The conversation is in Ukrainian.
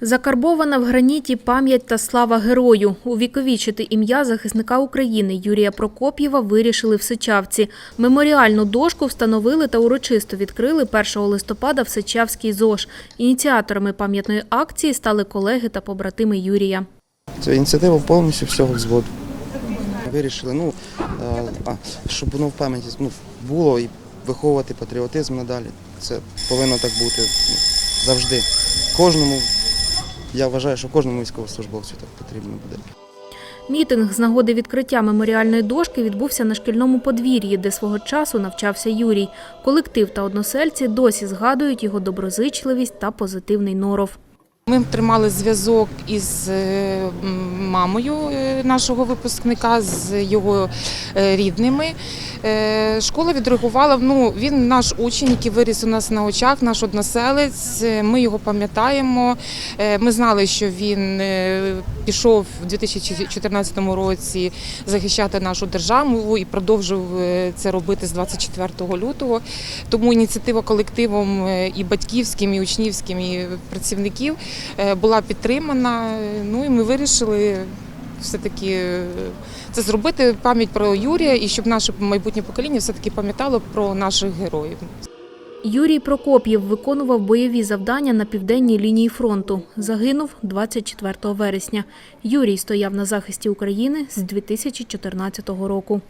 Закарбована в граніті пам'ять та слава герою. Увіковічити ім'я захисника України Юрія Прокоп'єва вирішили в Сичавці. Меморіальну дошку встановили та урочисто відкрили 1 листопада в Сичавській ЗОЖ. Ініціаторами пам'ятної акції стали колеги та побратими Юрія. Це ініціатива повністю всього взводу. Вирішили, ну, а, щоб воно в пам'яті ну, було і виховувати патріотизм надалі. Це повинно так бути ну, завжди. Кожному, я вважаю, що кожному військовослужбовцю так потрібно буде. Мітинг з нагоди відкриття меморіальної дошки відбувся на шкільному подвір'ї, де свого часу навчався Юрій. Колектив та односельці досі згадують його доброзичливість та позитивний норов. Ми тримали зв'язок із е, мамою е, нашого випускника, з його е, рідними. Е, Школа відреагувала. Ну він наш учень, який виріс у нас на очах, наш односелець. Е, Ми його пам'ятаємо. Е, Ми знали, що він пішов у 2014 році захищати нашу державу і продовжив це робити з 24 лютого. Тому ініціатива колективом і батьківським, і учнівським, і працівників була підтримана. Ну і ми вирішили все-таки е, це зробити пам'ять про Юрія і щоб наше майбутнє покоління все-таки пам'ятало про наших героїв. Юрій Прокоп'єв виконував бойові завдання на південній лінії фронту. Загинув 24 вересня. Юрій стояв на захисті України з 2014 року.